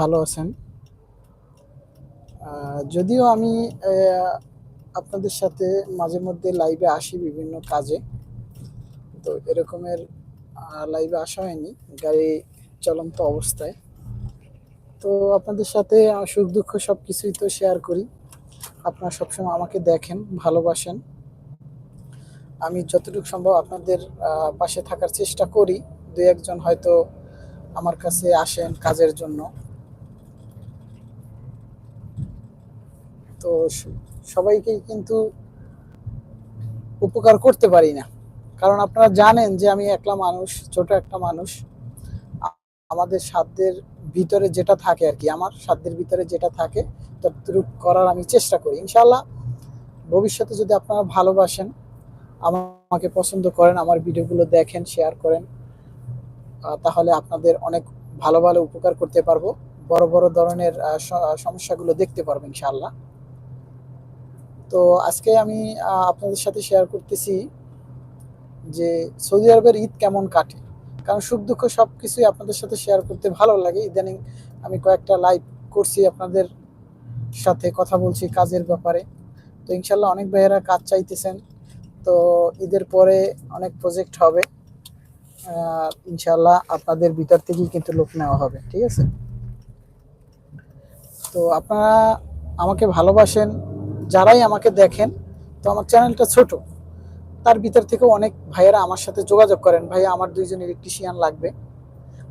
ভালো আছেন। যদিও আমি আপনাদের সাথে মাঝে মধ্যে লাইভে আসি বিভিন্ন কাজে। তো এরকমের লাইভে আসা হয়নি, গাড়ি চলন্ত অবস্থায়। তো আপনাদের সাথে সুখ দুঃখ সব কিছুই তো শেয়ার করি। আপনারা সবসময় আমাকে দেখেন, ভালোবাসেন। আমি যতটুকু সম্ভব আপনাদের পাশে থাকার চেষ্টা করি। দু একজন হয়তো আমার কাছে আসেন কাজের জন্য। তো সবাইকেই কিন্তু উপকার করতে পারি না। কারণ আপনারা জানেন যে আমি একলা মানুষ, ছোট একটা মানুষ। আমাদের সাধ্যের ভিতরে যেটা থাকে আর কি আমার সাধ্যের ভিতরে যেটা থাকে, ততটুকু করার আমি চেষ্টা করি। ইনশাল্লাহ ভবিষ্যতে যদি আপনারা ভালোবাসেন, আমাকে পছন্দ করেন, আমার ভিডিওগুলো দেখেন, শেয়ার করেন তাহলে আপনাদের অনেক ভালো ভালো উপকার করতে পারব। বড় বড় ধরনের সমস্যাগুলো দেখতে পারব ইনশাআল্লাহ। তো আজকে আমি আপনাদের সাথে শেয়ার করতেছি যে সৌদি আরবের ঈদ কেমন কাটে। কারণ সুখ দুঃখ সব কিছুই আপনাদের সাথে শেয়ার করতে ভালো লাগে। ইদানিং আমি কয়েকটা লাইভ করছি আপনাদের সাথে, কথা বলছি কাজের ব্যাপারে। তো ইনশাল্লাহ অনেক ভাইয়েরা কাজ চাইতেছেন। তো ঈদের পরে অনেক প্রজেক্ট হবে। ইনশাল্লাহ আপনাদের ভিতর থেকেই কিন্তু লোক নেওয়া হবে, ঠিক আছে? তো আপনারা আমাকে ভালোবাসেন যারাই আমাকে দেখেন, তো আমার চ্যানেলটা ছোট, তার ভিতর থেকেও অনেক ভাইয়েরা আমার সাথে যোগাযোগ করেন ভাইয়া আমার দুইজন ইলেকট্রিশিয়ান লাগবে,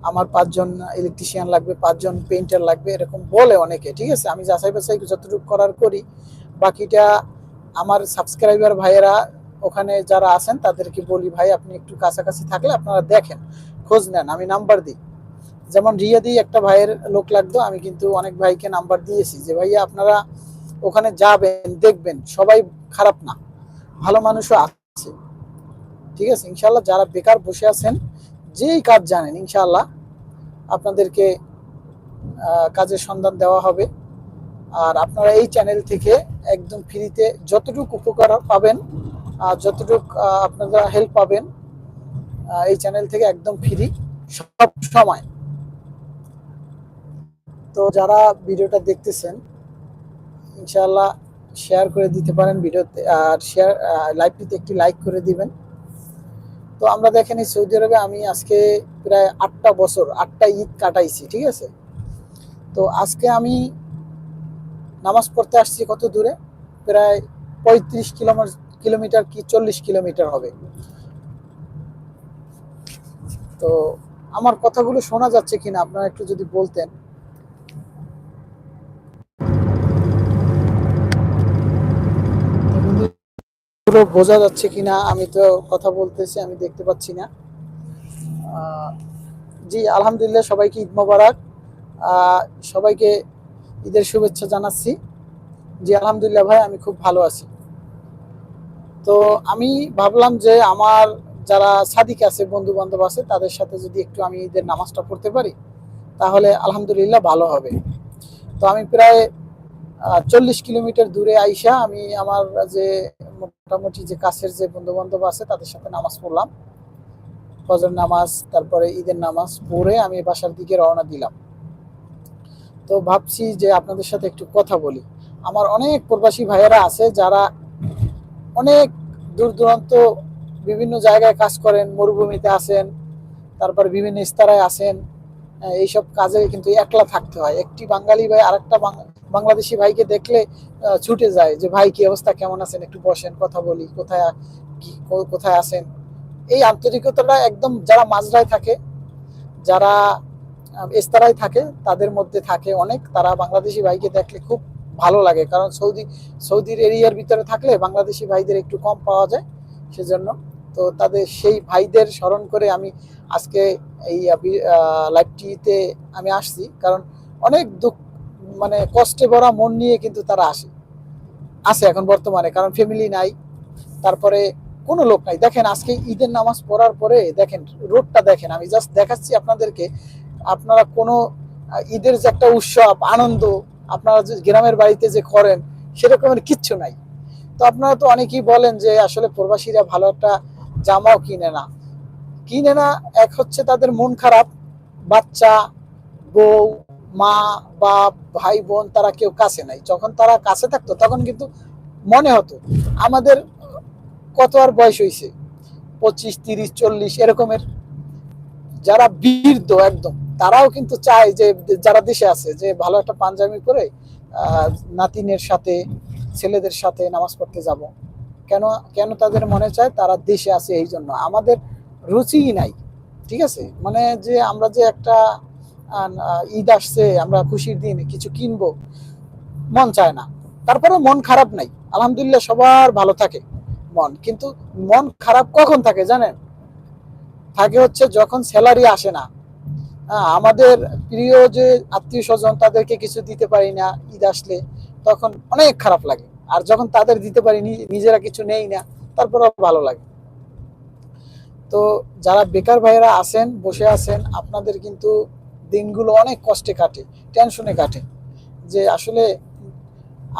আমার পাঁচজন ইলেকট্রিশিয়ান লাগবে, পাঁচজন পেইন্টার লাগবে, এরকম বলে অনেকে, ঠিক আছে? আমি যাচাই বাছাই যতটুকু করার করি, বাকিটা আমার সাবস্ক্রাইবার ভাইয়েরা ওখানে যারা আছেন, তাদেরকে বলি, ভাই, আপনি একটু কাছাকাছি থাকলে আপনারা দেখেন, খোঁজ নেন, আমি নাম্বার দিই। যেমন রিয়াদি একটা ভাইয়ের লোক লাগতো, আমি কিন্তু অনেক ভাইকে নাম্বার দিয়েছি, যে, ভাইয়া, আপনারা ওখানে যাবেন, দেখবেন, সবাই খারাপ না। ভালো মানুষও আছে। ঠিক আছে? ইনশাল্লাহ যারা বেকার বসে আছেন, যেই কাজ জানেন ইনশাল্লাহ আপনাদেরকে কাজের সন্ধান দেওয়া হবে। আর আপনারা এই চ্যানেল থেকে একদম ফ্রিতে যতটুকু উপকার পাবেন, আর যতটুকু আপনারা হেল্প পাবেন এই চ্যানেল থেকে একদম ফ্রি, সব সময়। তো যারা ভিডিওটা দেখতেছেন ইনশাআল্লাহ শেয়ার করে দিতে পারেন ভিডিওতে, আর শেয়ার লাইভটিতে একটি লাইক করে দিবেন। তো আমরা দেখেন এই সৌদি আরবে আমি আজকে প্রায় আটটা বছর, আটটা ঈদ কাটাইছি, ঠিক আছে? তো আজকে আমি নামাজ পড়তে আসছি কত দূরে? প্রায় পঁয়ত্রিশ কিলোমিটার কিলোমিটার কি চল্লিশ কিলোমিটার হবে। তো আমার কথাগুলো শোনা যাচ্ছে কিনা, আপনারা একটু যদি বলতেন পুরো বোঝা যাচ্ছে কিনা, আমি তো কথা বলতেছি, আমি দেখতে পাচ্ছি না। জি, আলহামদুলিল্লাহ, সবাইকে ঈদ মোবারক। সবাইকে ঈদের শুভেচ্ছা জানাচ্ছি। জি, আলহামদুলিল্লাহ ভাই, আমি খুব ভালো আছি। তো আমি ভাবলাম যে আমার যারা সাদিক আছে বন্ধু বান্ধব আছে, তাদের সাথে যদি একটু আমি ঈদের নামাজটা পড়তে পারি, তাহলে আলহামদুলিল্লাহ ভালো হবে। তো আমি প্রায় চল্লিশ কিলোমিটার দূরে আইসা আমি আমার যে মোটামুটি যে কাছের যে বন্ধু বান্ধব আছে তাদের সাথে নামাজ পড়লাম। ফজর নামাজ তারপরে ঈদের নামাজ পড়ে আমি বাসার দিকে রওনা দিলাম। তো ভাবছি যে আপনাদের সাথে একটু কথা বলি। আমার অনেক প্রবাসী ভাইয়েরা আছে যারা অনেক দূর দূরান্ত বিভিন্ন জায়গায় কাজ করেন মরুভূমিতে আছেন তারপর বিভিন্ন ইস্তারায় আহ, এইসব কাজে কিন্তু একলা থাকতে হয়। একটি বাঙালি ভাই আরেকটা বাংলাদেশি ভাইকে দেখলে ছুটে যায় যে ভাই কি অবস্থা? কেমন আছেন? একটু বসেন কথা বলি। কোথায় কোথায় আছেন? এই আন্তরিকতাটা একদম যারা মাজরায় থাকে যারা আহ, ইস্তারায় থাকে তাদের মধ্যে থাকে অনেক। তারা বাংলাদেশি ভাইকে দেখলে খুব ভালো লাগে। কারণ সৌদি সৌদির এরিয়ার ভিতরে থাকলে বাংলাদেশি ভাইদের একটু কম পাওয়া যায় সেজন্য। তো তাদের সেই ভাইদের স্মরণ করে আমি আজকে এই লাইভটিতে আমি আসছি। কারণ অনেক দুঃখ মানে কষ্টে ভরা মন নিয়ে কিন্তু তারা আসে। আছে এখন বর্তমানে, কারণ ফ্যামিলি নাই, তারপরে কোনো লোক নাই। দেখেন, আজকে ঈদের নামাজ পড়ার পরে দেখেন রোডটা দেখেন, আমি জাস্ট দেখাচ্ছি আপনাদেরকে, আপনারা কোনো ঈদের যে একটা উৎসব, আনন্দ, আপনারা যে গ্রামের বাড়িতে যে করেন, সেরকমের কিচ্ছু নাই। তো আপনারা তো অনেকেই বলেন যে, আসলে প্রবাসীরা ভালো একটা জামাও কিনে না। কিনে না, এক হচ্ছে তাদের মন খারাপ, বাচ্চা, বউ মা, বাপ, ভাই, বোন তারা কেউ কাছে নাই। যখন তারা কাছে থাকতো, তখন কিন্তু মনে হতো, আমাদের কত আর বয়স হয়েছে পঁচিশ, তিরিশ, চল্লিশ, এরকমের। যারা বীরদ একদম, তারাও কিন্তু চায় যে, যারা দেশে আছে, যে ভালো একটা পাঞ্জাবি পরে নাতিনের সাথে, ছেলেদের সাথে নামাজ পড়তে যাব। কেন কেন তাদের মনে চায় তারা দেশে আছে এই জন্য? আমাদের রুচিই নাই, ঠিক আছে? মানে যে আমরা যে একটা ঈদ আসছে, আমরা খুশির দিন কিছু কিনবো, মন চায় না। তারপরে মন খারাপ নাই। আলহামদুলিল্লাহ সবার ভালো থাকে মন। কিন্তু মন খারাপ কখন থাকে জানেন? থাকে হচ্ছে যখন স্যালারি আসে না। আমাদের প্রিয় যে আত্মীয় স্বজন তাদেরকে কিছু দিতে পারি না ঈদ আসলে, তখন অনেক খারাপ লাগে। আর যখন তাদের দিতে পারি নিজেরা কিছু নেই না, তারপরেও ভালো লাগে। তো যারা বেকার ভাইয়েরা আছেন, বসে আছেন, আপনাদের কিন্তু দিনগুলো অনেক কষ্টে কাটে টেনশনে কাটে। যে আসলে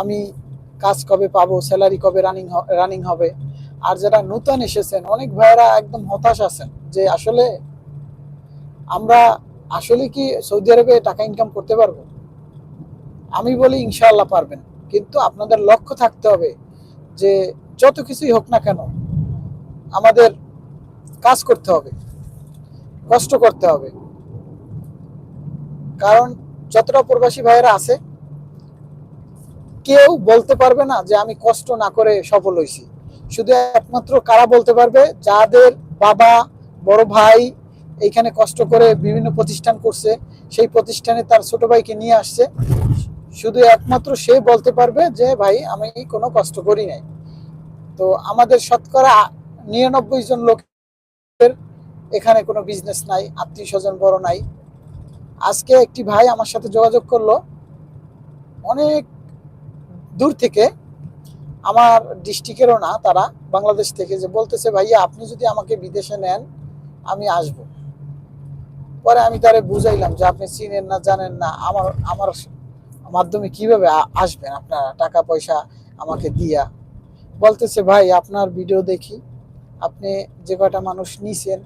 আমি কাজ কবে পাবো স্যালারি কবে রানিং রানিং হবে? আর যারা নূতন এসেছেন, অনেক ভাইয়েরা একদম হতাশ আছেন যে আসলে আমরা আসলে কি সৌদি আরবে টাকা ইনকাম করতে পারব? আমি বলি ইনশাআল্লাহ পারবেন। কিন্তু আপনাদের লক্ষ্য থাকতে হবে যে যত কিছুই হোক না কেন, আমাদের কাজ করতে হবে, কষ্ট করতে হবে। কারণ যতটা প্রবাসী ভাইয়েরা আছে, কেউ বলতে পারবে না যে আমি কষ্ট না করে সফল হয়েছি। শুধু একমাত্র কারা বলতে পারবে? যাদের বাবা, বড় ভাই এইখানে কষ্ট করে বিভিন্ন প্রতিষ্ঠান করছে, সেই প্রতিষ্ঠানে তার ছোট ভাইকে নিয়ে আসছে। শুধু একমাত্র সে বলতে পারবে যে, ভাই, আমি কোনো কষ্ট করি নাই। তো আমাদের শতকরা নিরানব্বই জন লোকের এখানে কোনো বিজনেস নাই, আত্মীয় স্বজন বড় নাই। আজকে একটি ভাই আমার সাথে যোগাযোগ করল। অনেক দূর থেকে। আমার ডিস্ট্রিক্টেরও না, তারা বাংলাদেশ থেকে যে বলতেছে, ভাইয়া, আপনি যদি আমাকে বিদেশে নেন, আমি আসব। পরে আমি তারে বুঝাইলাম যে আপনি চিনেন না, জানেন না, আমার আমার মাধ্যমে কীভাবে আসবেন আপনার? টাকা, পয়সা আমাকে দিয়া। বলতেছে, ভাই, আপনার ভিডিও দেখি। আপনি যে কয়টা মানুষ নিছেন,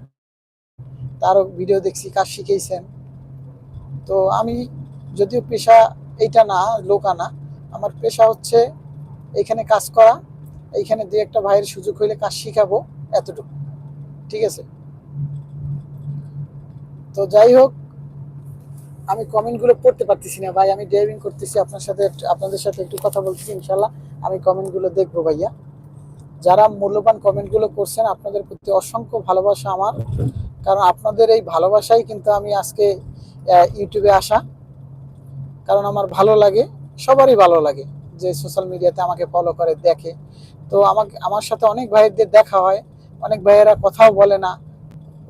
তারও ভিডিও দেখছি কাজ শিখেছেন তো আমি যদিও পেশা এইটা না লোক আনা আমার পেশা হচ্ছে এখানে কাজ করা এইখানে দুই একটা ভাইয়ের সুযোগ হইলে কাজ শিখাবো এতটুকু ঠিক আছে? তো যাই হোক আমি কমেন্টগুলো পড়তে পারতেছি না ভাই আমি ড্রাইভিং করতেছি আপনার সাথে আপনাদের সাথে একটু কথা বলতেছি ইনশাল্লাহ আমি কমেন্টগুলো দেখব ভাইয়া। যারা মূল্যবান কমেন্টগুলো করছেন আপনাদের প্রতি অসংখ্য ভালোবাসা আমার। কারণ আপনাদের এই ভালোবাসাই কিন্তু আমি আজকে ইউটিউবে আসা। কারণ আমার ভালো লাগে, সবারই ভালো লাগে যে সোশ্যাল মিডিয়াতে আমাকে ফলো করে, দেখে। তো আমাকে, আমার সাথে অনেক ভাইয়েরদের দেখা হয়, অনেক ভাইয়েরা কথাও বলে না,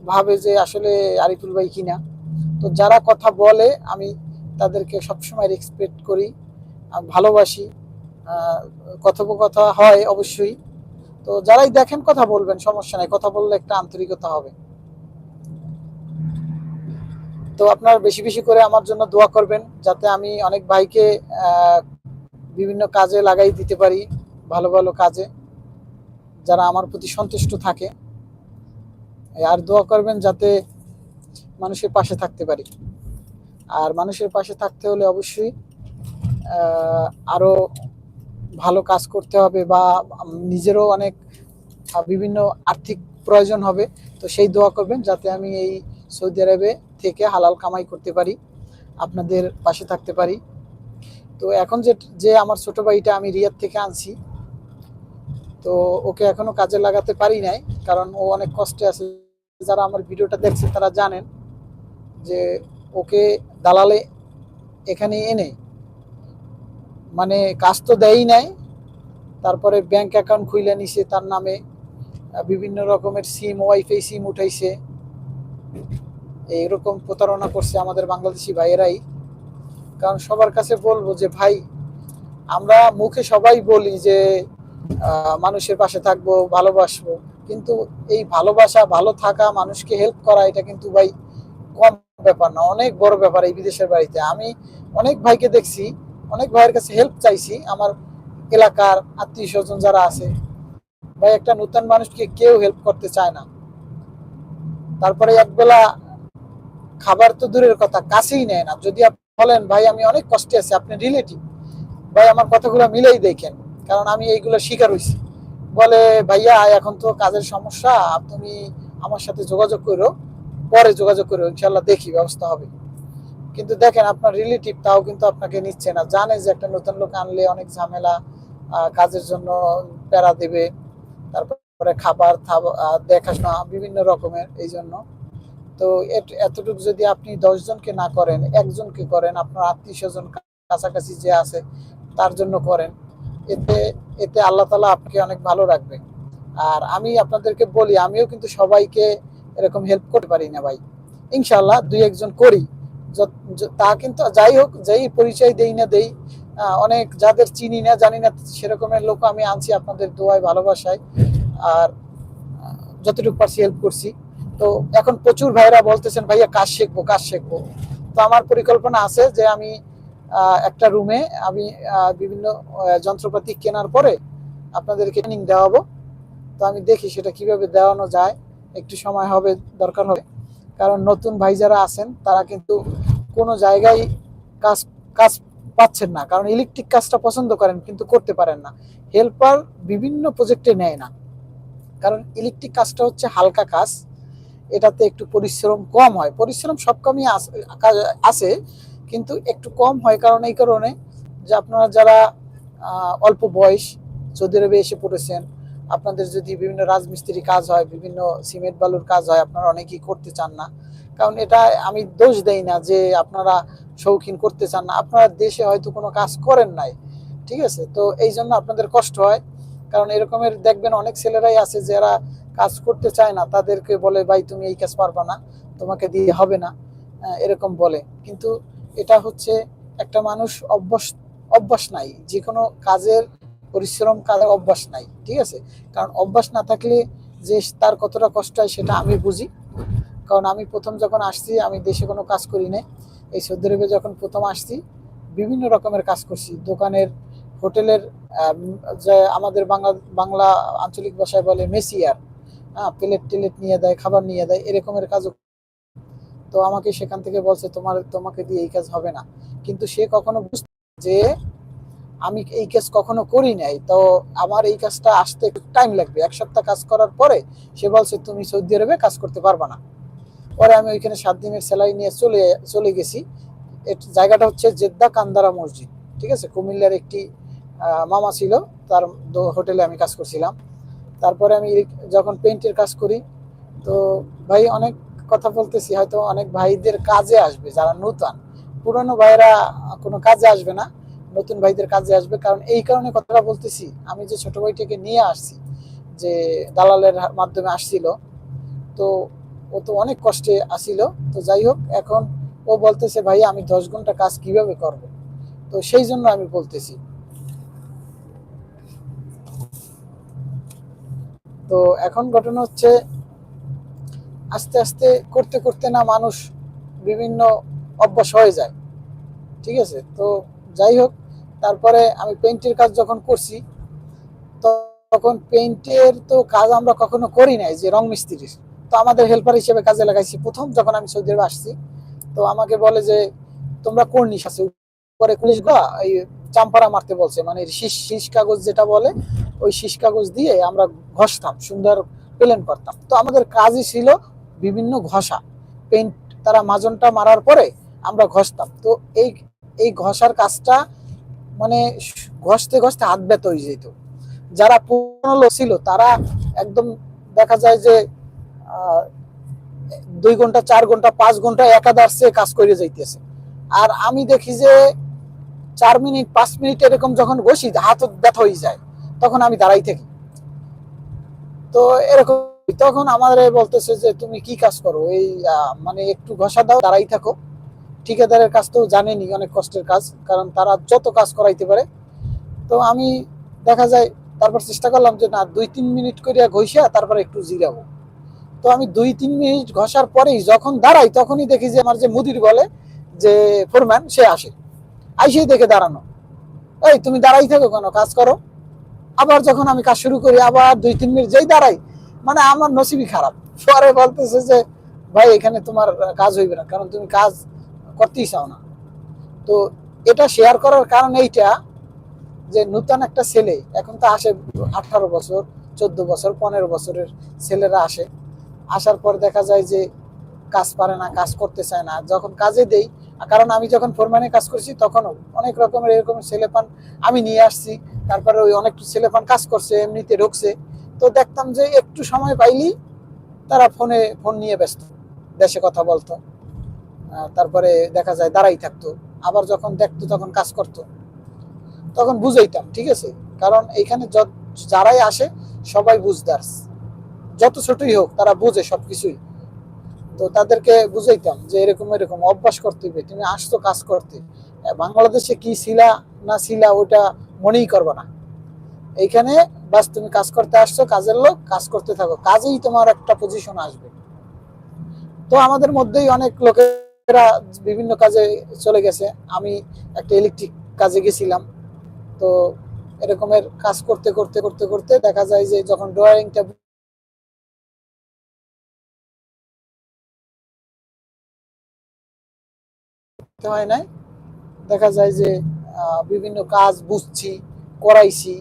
ভাবে যে আসলে আরিফুল ভাই কিনা। তো যারা কথা বলে, আমি তাদেরকে সবসময় রেসপেক্ট করি ভালোবাসি। কথোপকথা হয় অবশ্যই। তো যারাই দেখেন, কথা বলবেন, সমস্যা নাই। কথা বললে একটা আন্তরিকতা হবে। তো আপনার বেশি বেশি করে আমার জন্য দোয়া করবেন যাতে আমি অনেক ভাইকে বিভিন্ন কাজে লাগাই দিতে পারি ভালো ভালো কাজে যারা আমার প্রতি সন্তুষ্ট থাকে। আর দোয়া করবেন যাতে মানুষের পাশে থাকতে পারি। আর মানুষের পাশে থাকতে হলে অবশ্যই আহ, আরও ভালো কাজ করতে হবে বা নিজেরও অনেক বিভিন্ন আর্থিক প্রয়োজন হবে। তো সেই দোয়া করবেন যাতে আমি এই সৌদি আরবে থেকে হালাল কামাই করতে পারি, আপনাদের পাশে থাকতে পারি। তো এখন যে যে আমার ছোট ভাইটা আমি রিয়াদ থেকে আনছি, তো ওকে এখনও কাজে লাগাতে পারি নাই, কারণ ও অনেক কষ্টে আছে। যারা আমার ভিডিওটা দেখছে তারা জানেন যে, ওকে দালালে এখানে এনে মানে কাজ তো দেয়ই নাই, তারপরে ব্যাংক অ্যাকাউন্ট খুলে নিছে, তার নামে বিভিন্ন রকমের সিম, ওয়াইফাই সিম উঠাইছে। এইরকম প্রতারণা করছে আমাদের বাংলাদেশি ভাইয়েরাই। কারণ সবার কাছে বলব যে, ভাই, আমরা মুখে সবাই বলি যে মানুষের পাশে থাকব, ভালোবাসবো। কিন্তু এই ভালোবাসা, ভালো থাকা, মানুষকে হেল্প করা, এটা কিন্তু ভাই কম ব্যাপার না, অনেক বড় ব্যাপার এই বিদেশের বাড়িতে। আমি অনেক ভাইকে দেখছি, অনেক ভাইয়ের কাছে হেল্প চাইছি। আমার এলাকার আত্মীয় স্বজন যারা আছে, ভাই, একটা নতুন মানুষকে কেউ হেল্প করতে চায় না। তারপরে একবেলা খাবার তো দূরের কথা, কাছেই নেয় না। যদি আপনি বলেন, ভাই, আমি অনেক কষ্টে আছি, আপনি রিলেটিভ ভাই, আমার কথাগুলো মিলেই দেখেন, কারণ আমি এইগুলো শিকার হয়েছি বলে, ভাইয়া, এখন তো কাজের সমস্যা তুমি আমার সাথে যোগাযোগ করো, পরে যোগাযোগ করো ইনশাল্লাহ দেখি, ব্যবস্থা হবে। কিন্তু দেখেন, আপনার রিলেটিভ তাও কিন্তু আপনাকে নিচ্ছে না। জানে যে একটা নতুন লোক আনলে অনেক ঝামেলা কাজের জন্য প্যারা দেবে, তারপরে খাবার দেখাশোনা, বিভিন্ন রকমের এই জন্য তো এতটুকু যদি আপনি দশ জনকে না করেন, একজনকে করেন, আপনার আত্মীয় স্বজন কাছাকাছি যে আছে, তার জন্য করেন। এতে এতে আল্লাহ তালা আপনাকে অনেক ভালো রাখবে। আর আমি আপনাদেরকে বলি, আমিও কিন্তু সবাইকে এরকম হেল্প করতে পারি না ভাই। ইনশাল্লাহ দুই একজন করি। তা কিন্তু যাই হোক, যেই পরিচয় দেই না দেই অনেক যাদের চিনি না, জানি না, সেরকমের লোক আমি আনছি আপনাদের দোয়ায়, ভালোবাসায়। আর যতটুকু পারছি হেল্প করছি। তো এখন প্রচুর ভাইরা বলতেছেন, ভাইয়া, কাজ শিখব কাজ শিখব। তো আমার পরিকল্পনা আছে যে আমি একটা রুমে আমি বিভিন্ন যন্ত্রপাতি কেনার পরে আপনাদেরকে ট্রেনিং দেওয়াবো। তো আমি দেখি সেটা কীভাবে দেওয়ানো যায়। একটু সময় হবে, দরকার হবে। কারণ নতুন ভাই যারা আছেন, তারা কিন্তু কোনো জায়গায় কাজ কাজ পাচ্ছেন না। কারণ ইলেকট্রিক কাজটা পছন্দ করেন, কিন্তু করতে পারেন না। হেল্পার বিভিন্ন প্রজেক্টে নেয় না। কারণ ইলেকট্রিক কাজটা হচ্ছে হালকা কাজ। এটাতে একটু পরিশ্রম কম হয়। পরিশ্রম সব কামই আছে কিন্তু একটু কম হয় কারণ এই কারণে যে আপনারা যারা অল্প বয়স সৌদি আরবে এসে পড়েছেন, আপনাদের যদি বিভিন্ন রাজমিস্ত্রি কাজ হয়, বিভিন্ন সিমেন্ট বালুর কাজ হয়, আপনারা অনেকেই করতে চান না। কারণ এটা আমি দোষ দেই না যে আপনারা শৌখিন করতে চান না। আপনারা দেশে হয়তো কোনো কাজ করেন নাই, ঠিক আছে? তো এই জন্য আপনাদের কষ্ট হয়। কারণ এরকমের দেখবেন অনেক ছেলেরাই আছে যারা কাজ করতে চায় না, তাদেরকে বলে, ভাই, তুমি এই কাজ পারবা না, তোমাকে দিয়ে হবে না। এরকম বলে। কিন্তু এটা হচ্ছে একটা মানুষ অভ্যাস অভ্যাস নাই। যে কোনো কাজের পরিশ্রম কাজের অভ্যাস নাই, ঠিক আছে? কারণ অভ্যাস না থাকলে যে তার কতটা কষ্ট হয় সেটা আমি বুঝি। কারণ আমি প্রথম যখন আসছি, আমি দেশে কোনো কাজ করি নাই। এই সৌদি আরবে যখন প্রথম আসছি, বিভিন্ন রকমের কাজ করছি। দোকানের, হোটেলের যে আমাদের বাংলা বাংলা আঞ্চলিক ভাষায় বলে মেসিয়ার হ্যাঁ প্লেট টেলেট নিয়ে দেয়, খাবার নিয়ে দেয়, এরকমের কাজও তো আমাকে সেখান থেকে বলছে, তোমার, তোমাকে দিয়ে এই কাজ হবে না। কিন্তু সে কখনো বুঝতে যে আমি এই কাজ কখনো করি নাই। তো আমার এই কাজটা আসতে টাইম লাগবে। এক সপ্তাহ কাজ করার পরে সে বলছে, তুমি সৌদি আরবে কাজ করতে পারবা না। পরে আমি ওইখানে সাত দিনের সেলাই নিয়ে চলে চলে গেছি। জায়গাটা হচ্ছে জেদ্দা কান্দারা মসজিদ, ঠিক আছে? কুমিল্লার একটি মামা ছিল, তার হোটেলে আমি কাজ করছিলাম। তারপরে আমি যখন পেইন্টের কাজ করি, তো ভাই অনেক কথা বলতেছি, হয়তো অনেক ভাইদের কাজে আসবে, যারা নূতন। পুরনো ভাইরা কোনো কাজে আসবে না, নতুন ভাইদের কাজে আসবে। কারণ এই কারণে কথাটা বলতেছি, আমি যে ছোট ভাইটাকে নিয়ে আসছি, যে দালালের মাধ্যমে আসছিল, তো ও তো অনেক কষ্টে আসিল। তো যাই হোক, এখন ও বলতেছে, ভাই, আমি দশ ঘণ্টা কাজ কীভাবে করব? তো সেই জন্য আমি বলতেছি। তো এখন ঘটনা হচ্ছে, আস্তে আস্তে করতে করতে না মানুষ বিভিন্ন অভ্যাস হয়ে যায়। ঠিক আছে? তো যাই হোক, তারপরে আমি পেইন্টের কাজ যখন করছি, তখন পেইন্টের তো কাজ আমরা কখনো করি নাই যে রং মিস্ত্রির। তো আমাদের হেল্পার হিসেবে কাজে লাগাইছি। প্রথম যখন আমি সৌদি আরবে আসছি, তো আমাকে বলে যে, তোমরা কর্নিশ আছে উপরে গা এই চাম্পারা মারতে বলছে। মানে শীষ শীষ কাগজ যেটা বলে ওই শীষ কাগজ দিয়ে আমরা ঘষতাম, সুন্দর প্লেন করতাম। তো আমাদের কাজই ছিল বিভিন্ন ঘষা। পেইন্ট তারা মাজনটা মারার পরে আমরা ঘষতাম। তো এই এই ঘষার কাজটা মানে ঘষতে ঘষতে হাত ব্যথা হয়ে যেত। যারা পুরনো লোক ছিল, তারা একদম দেখা যায় যে দুই ঘণ্টা, চার ঘণ্টা, পাঁচ ঘণ্টা একাদার্সে কাজ করে যাইতেছে। আর আমি দেখি যে, চার মিনিট, পাঁচ মিনিট এরকম যখন বসি হাত ব্যথা হয়ে যায়। তখন আমি দাঁড়াই থাকি। তো এরকম, তখন আমাদের বলতেছে যে, তুমি কি কাজ করো? এই মানে একটু ঘষা দাও, দাঁড়াই থাকো। ঠিকাদারের কাজ তো জানেনি অনেক কষ্টের কাজ, কারণ তারা যত কাজ করাইতে পারে। তো আমি দেখা যায়, তারপর চেষ্টা করলাম যে, না, দুই তিন মিনিট করিয়া ঘষিয়া তারপর একটু জিরাবো। তো আমি দুই তিন মিনিট ঘষার পরেই যখন দাঁড়াই, তখনই দেখি যে, আমার যে মুদির বলে, যে ফোরম্যান সে আসে। আইসেই দেখে দাঁড়ানো। এই, তুমি দাঁড়াই থাকো কেন? কাজ করো। আবার যখন আমি কাজ শুরু করি, আবার দুই, তিন মিনিট যেই দাঁড়াই মানে আমার নসিবই খারাপ। পরে বলতেছে যে, ভাই, এখানে তোমার কাজ হইবে না, কারণ তুমি কাজ করতেই চাও না। তো এটা শেয়ার করার কারণ এইটা যে, নূতন একটা ছেলে, এখন তো আসে আঠারো বছর, চোদ্দ বছর, পনেরো বছরের ছেলেরা আসে। আসার পর দেখা যায় যে, কাজ পারে না, কাজ করতে চায় না। যখন কাজে দেই, কারণ আমি যখন ফোরম্যানে কাজ করছি, তখনও অনেক রকমের এরকম ছেলে পান আমি নিয়ে আসছি। তারপরে ওই অনেক ছেলে পান কাজ করছে, এমনিতে ঢুকছে। তো দেখতাম যে একটু সময় পাইলি তারা ফোনে, ফোন নিয়ে ব্যস্ত, দেশে কথা বলতো। তারপরে দেখা যায় দাঁড়াই থাকতো। আবার যখন দেখতো তখন কাজ করতো। তখন বুঝাইতাম, ঠিক আছে? কারণ এইখানে যারাই আসে, সবাই বুঝদার। যত ছোটই হোক, তারা বুঝে সবকিছুই। তো তাদেরকে বুঝাইতাম যে এরকম এরকম, অভ্যাস করতে হবে। তুমি আসতো কাজ করতে। বাংলাদেশে কি ছিলা না ছিলা ওটা মনেই করবে না। এইখানে বাস তুমি কাজ করতে আসছো, কাজের লোক, কাজ করতে থাকো। কাজেই তোমার একটা পজিশন আসবে। তো আমাদের মধ্যেই অনেক লোকেরা বিভিন্ন কাজে চলে গেছে। আমি একটা ইলেকট্রিক কাজে গেছিলাম। তো এরকমের কাজ করতে করতে করতে করতে দেখা যায় যে যখন ড্রয়িংটা হয় নাই, দেখা যায় যে বিভিন্ন কাজ বুঝছি, করাইছি,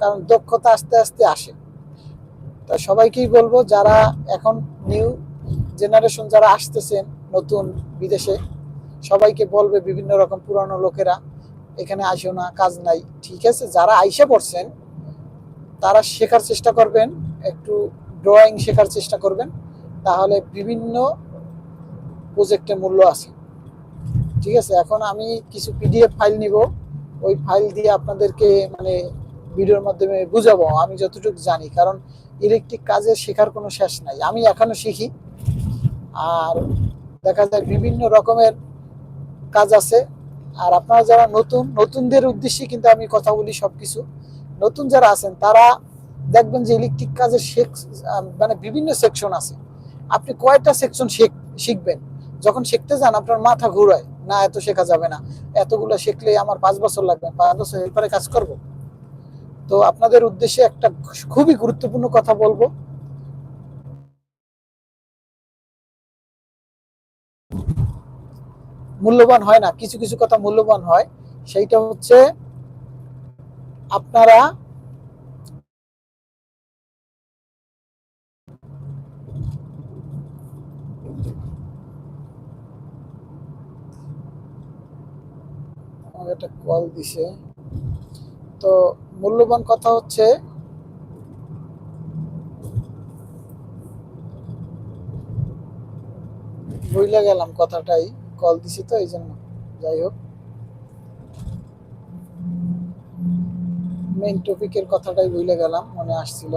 কারণ দক্ষতা আস্তে আস্তে আসে। তা সবাইকেই বলব, যারা এখন নিউ জেনারেশন যারা আসতেছেন, নতুন বিদেশে, সবাইকে বলবে বিভিন্ন রকম পুরানো লোকেরা, এখানে আসো না, কাজ নাই, ঠিক আছে? যারা আইসা পড়ছেন, তারা শেখার চেষ্টা করবেন, একটু ড্রয়িং শেখার চেষ্টা করবেন, তাহলে বিভিন্ন প্রজেক্টে মূল্য আছে। ঠিক আছে, এখন আমি কিছু পিডিএফ ফাইল নিব। ওই ফাইল দিয়ে আপনাদেরকে মানে ভিডিওর মাধ্যমে বুঝাবো, আমি যতটুকু জানি। কারণ ইলেকট্রিক কাজের শেখার কোনো শেষ নাই। আমি এখনও শিখি। আর দেখা যায় বিভিন্ন রকমের কাজ আছে। আর আপনারা যারা নতুন, নতুনদের উদ্দেশ্যে কিন্তু আমি কথা বলি সব কিছু নতুন যারা আছেন, তারা দেখবেন যে ইলেকট্রিক কাজের শেখ মানে বিভিন্ন সেকশন আছে। আপনি কয়টা সেকশন শিখবেন? যখন শিখতে যান, আপনার মাথা ঘুরায়। না, এত শেখা যাবে না। এতগুলো শিখলে আমার পাঁচ বছর লাগবে, পাঁচ বছর এরপরে কাজ করব। তো আপনাদের উদ্দেশ্যে একটা খুবই গুরুত্বপূর্ণ কথা বলব। মূল্যবান হয় না, কিছু কিছু কথা মূল্যবান হয়। সেইটা হচ্ছে আপনারা আমাকে একটা কল দিছে। তো মূল্যবান কথা হচ্ছে ভুলে গেলাম কথাটাই কল দিছি তো, এই জন্য। যাই হোক। মেইন টপিকের কথাটাই ভুলে গেলাম, মনে আসছিল।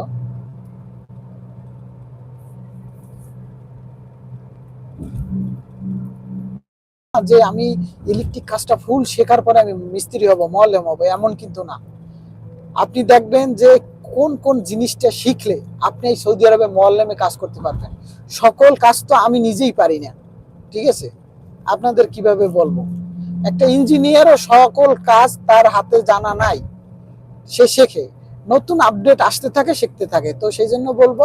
যে আমি ইলেকট্রিক কাজটা ফুল শেখার পরে আমি মিস্ত্রি হব মহলেম হব, এমন কিন্তু না। আপনি দেখবেন যে কোন কোন জিনিসটা শিখলে আপনি এই সৌদি আরবে মহল্লেমে কাজ করতে পারবেন। সকল কাজ তো আমি নিজেই পারি না, ঠিক আছে? আপনাদের কীভাবে বলব? একটা ইঞ্জিনিয়ারও সকল কাজ তার হাতে জানা নাই, সে শেখে। নতুন আপডেট আসতে থাকে, শিখতে থাকে। তো সেই জন্য বলব,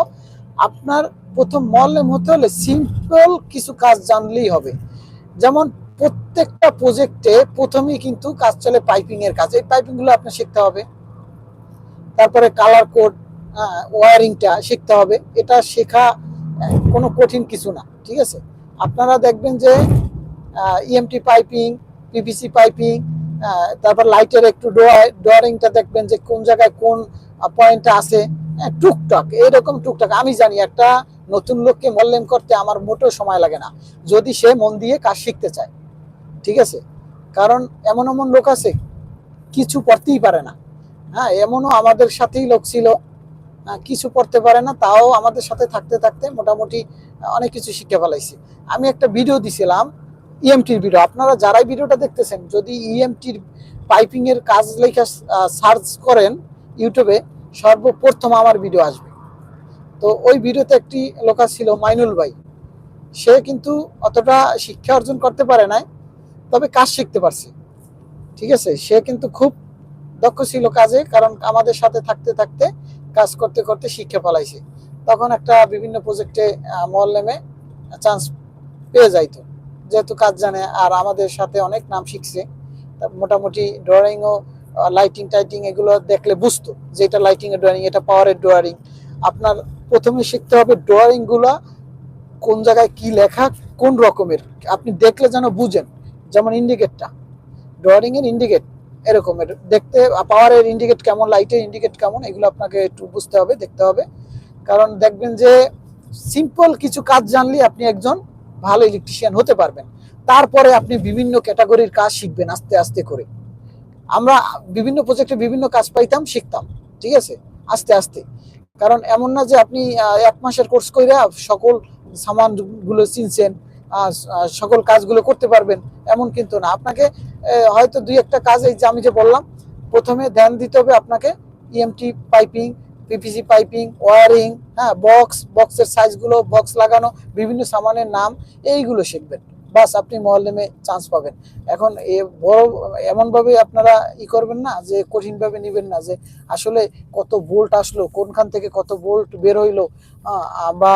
আপনার প্রথম মহল্লেম হতে হলে সিম্পল কিছু কাজ জানলেই হবে। যেমন প্রত্যেকটা প্রজেক্টে প্রথমেই কিন্তু কাজ চলে পাইপিং এর কাজ। এই পাইপিংগুলো আপনার শিখতে হবে। তারপরে কালার কোড ওয়ারিংটা শিখতে হবে। এটা শেখা কোনো কঠিন কিছু না ঠিক আছে? আপনারা দেখবেন যে ইএমটি পাইপিং পিভিসি পাইপিং তারপর লাইটের একটু ডোয়ারিংটা দেখবেন যে কোন জায়গায় কোন পয়েন্টটা আছে। হ্যাঁ, টুকটাক এরকম টুকটাক। আমি জানি একটা নতুন লোককে মল্লেম করতে আমার মোটেও সময় লাগে না। যদি সে মন দিয়ে কাজ শিখতে চায়। ঠিক আছে? কারণ এমন এমন লোক আছে কিছু পড়তেই পারে না। হ্যাঁ এমনও আমাদের সাথেই লোক ছিল। আহ, কিছু পড়তে পারে না তাও আমাদের সাথে থাকতে থাকতে মোটামুটি অনেক কিছু শিখে ফেলাইছি। আমি একটা ভিডিও দিছিলাম ইএমটির ভিডিও আপনারা যারাই ভিডিওটা দেখতেছেন যদি ইএমটির পাইপিং এর কাজ লেখা সার্চ করেন ইউটিউবে সর্বপ্রথম আমার ভিডিও আসবে। তো ওই ভিডিওতে একটি লোক ছিল মাইনুল ভাই। সে কিন্তু অতটা শিক্ষা অর্জন করতে পারে নাই। তবে কাজ শিখতে পারছে। ঠিক আছে? সে কিন্তু খুব দক্ষ ছিল কাজে, কারণ আমাদের সাথে থাকতে থাকতে, কাজ করতে করতে শিক্ষা পালাইছে। তখন একটা বিভিন্ন প্রজেক্টে মহল্লেমে চান্স পেয়ে যাইতো। যেহেতু কাজ জানে, আর আমাদের সাথে অনেক নাম শিখছে। মোটামুটি ড্রয়িংও লাইটিং টাইটিং এগুলো দেখলে বুঝতো যে এটা লাইটিং এর ড্রয়িং এটা পাওয়ারের ড্রয়িং আপনার প্রথমে শিখতে হবে ড্রয়িংগুলা কোন জায়গায় কি লেখা, কোন রকমের। আপনি দেখলে যেন বুঝেন। যেমন ইন্ডিকেটটা ড্রয়িং এর ইন্ডিকেট এরকমের দেখতে পাওয়ারের ইন্ডিকেট কেমন লাইটের ইন্ডিকেট কেমন, এগুলো আপনাকে একটু বুঝতে হবে, দেখতে হবে। কারণ দেখবেন যে সিম্পল কিছু কাজ জানলে আপনি একজন ভালো ইলেকট্রিশিয়ান হতে পারবেন। তারপরে আপনি বিভিন্ন ক্যাটাগরির কাজ শিখবেন আস্তে আস্তে করে। আমরা বিভিন্ন প্রজেক্টে বিভিন্ন কাজ পাইতাম, শিখতাম, ঠিক আছে? আস্তে আস্তে। কারণ এমন না যে আপনি এক মাসের কোর্স করে সকল সামানগুলো চিনছেন সকল কাজগুলো করতে পারবেন, এমন কিন্তু না। আপনাকে হয়তো দুই একটা কাজ এই যে আমি যে বললাম, প্রথমে ধ্যান দিতে হবে আপনাকে EMT piping PVC piping wiring হ্যাঁ বক্স বক্সের সাইজগুলো বক্স লাগানো, বিভিন্ন সামানের নাম, এইগুলো শিখবেন। বাস আপনি মহল্লেমে চান্স পাবেন। এখন এ বড়, এমনভাবে আপনারা ই করবেন না যে কঠিনভাবে নেবেন না যে আসলে কত বোল্ট আসলো, কোনখান থেকে কত বোল্ট বের হইল বা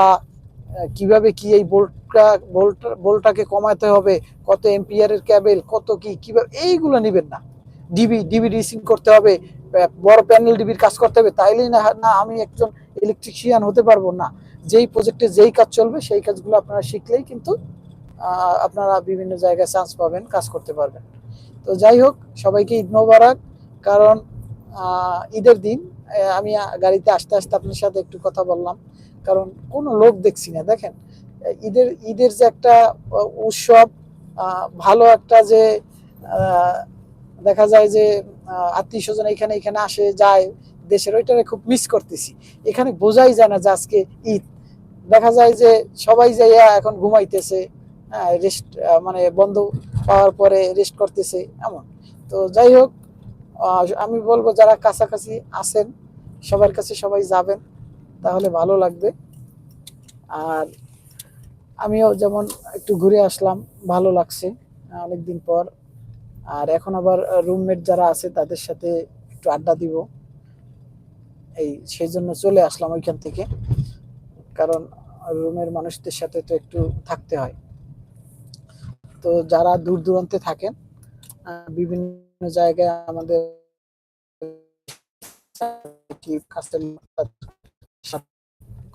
কীভাবে কি এই বোল্টটা, বোল্ট, বোল্টটাকে কমাতে হবে, কত এম্পিয়ারের ক্যাবেল, কত কি, কীভাবে, এইগুলো নেবেন না। ডিবি ডিবি রিসিং করতে হবে বড় প্যানেল ডিবির কাজ করতে হবে, তাইলেই না না আমি একজন ইলেকট্রিশিয়ান হতে পারব না। যেই প্রজেক্টে যেই কাজ চলবে, সেই কাজগুলো আপনারা শিখলেই কিন্তু আপনারা বিভিন্ন জায়গায় চান্স পাবেন, কাজ করতে পারবেন। তো যাই হোক, সবাইকে ঈদ মোবারক, কারণ ঈদের দিন আমি গাড়িতে আসতে আসতে আপনার সাথে একটু কথা বললাম। কারণ কোনো লোক দেখছি না। দেখেন, ঈদের ঈদের যে একটা উৎসব ভালো একটা যে দেখা যায় যে আত্মীয় স্বজন এখানে এখানে আসে, যায়, দেশের ওইটারে খুব মিস করতেছি। এখানে বোঝাই যায় না যে আজকে ঈদ। দেখা যায় যে সবাই যাইয়া এখন ঘুমাইতেছে হ্যাঁ রেস্ট মানে বন্ধ পাওয়ার পরে রেস্ট করতেছে, এমন। তো যাই হোক আমি বলব যারা কাছাকাছি আছেন, সবার কাছে সবাই যাবেন। তাহলে ভালো লাগবে। আর আমিও যেমন একটু ঘুরে আসলাম ভালো লাগছে আহ, অনেকদিন পর। আর এখন আবার রুমমেট যারা আছে তাদের সাথে একটু আড্ডা দিব। এই সেই জন্য চলে আসলাম ওইখান থেকে। কারণ রুমের মানুষদের সাথে তো একটু থাকতে হয়। তো যারা দূর দূরান্তে থাকেন বিভিন্ন জায়গায় আমাদের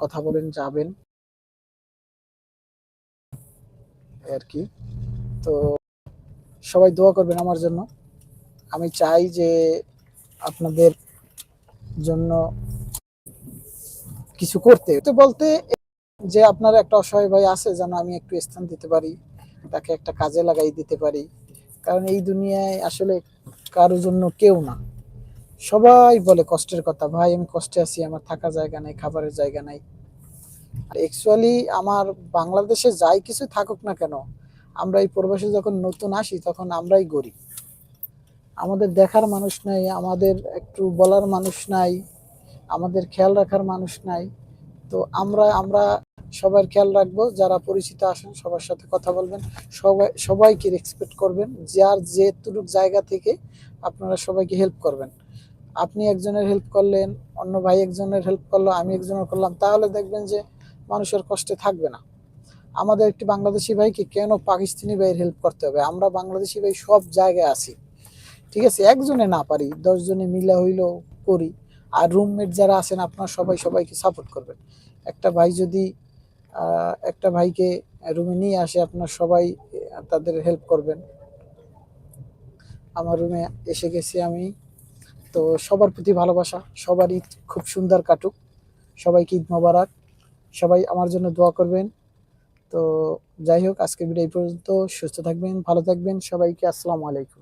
কথা বলেন, যাবেন। আর কি। তো সবাই দোয়া করবেন আমার জন্য। আমি চাই যে আপনাদের জন্য কিছু করতে। তো বলতে যে আপনার একটা অসহায় ভাই আছে, যেন আমি একটু স্থান দিতে পারি, তাকে একটা কাজে লাগাই দিতে পারি। কারণ এই দুনিয়ায় আসলে কারোর জন্য কেউ না। সবাই বলে কষ্টের কথা, ভাই, আমি কষ্টে আছি, আমার থাকার জায়গা নাই, খাবারের জায়গা নাই। আর অ্যাকচুয়ালি আমার বাংলাদেশে যাই কিছু থাকুক না কেন, আমরা এই প্রবাসে যখন নতুন আসি, তখন আমরাই গরিব। আমাদের দেখার মানুষ নাই, আমাদের একটু বলার মানুষ নাই, আমাদের খেয়াল রাখার মানুষ নাই। তো আমরা আমরা সবার খেয়াল রাখব, যারা পরিচিত আসেন, সবার সাথে কথা বলবেন, সবাই, সবাইকে রেসপেক্ট করবেন, যার যেটুক জায়গা থেকে আপনারা সবাইকে হেল্প করবেন। আপনি একজনের হেল্প করলেন, অন্য ভাই একজনের হেল্প করল, আমি একজনের করলাম, তাহলে দেখবেন যে মানুষের কষ্টে থাকবে না। আমাদের একটি বাংলাদেশি ভাইকে কেন পাকিস্তানি ভাইয়ের হেল্প করতে হবে? আমরা বাংলাদেশি ভাই সব জায়গায় আছি। ঠিক আছে, একজনে না পারি দশজনে মিলা হইলেও করি। আর রুমমেট যারা আছেন, আপনার সবাই সবাইকে সাপোর্ট করবেন। একটা ভাই যদি একটা ভাইকে রুমে নিয়ে আসে, আপনার সবাই তাদের হেল্প করবেন। আমার রুমে এসে গেছি আমি। তো সবার প্রতি ভালোবাসা, সবার ঈদ খুব সুন্দর কাটুক। সবাইকে ঈদ মোবারক। সবাই আমার জন্য দোয়া করবেন। তো যাই হোক আজকে ভিডিও এই পর্যন্ত। সুস্থ থাকবেন, ভালো থাকবেন। সবাইকে আসসালামু আলাইকুম।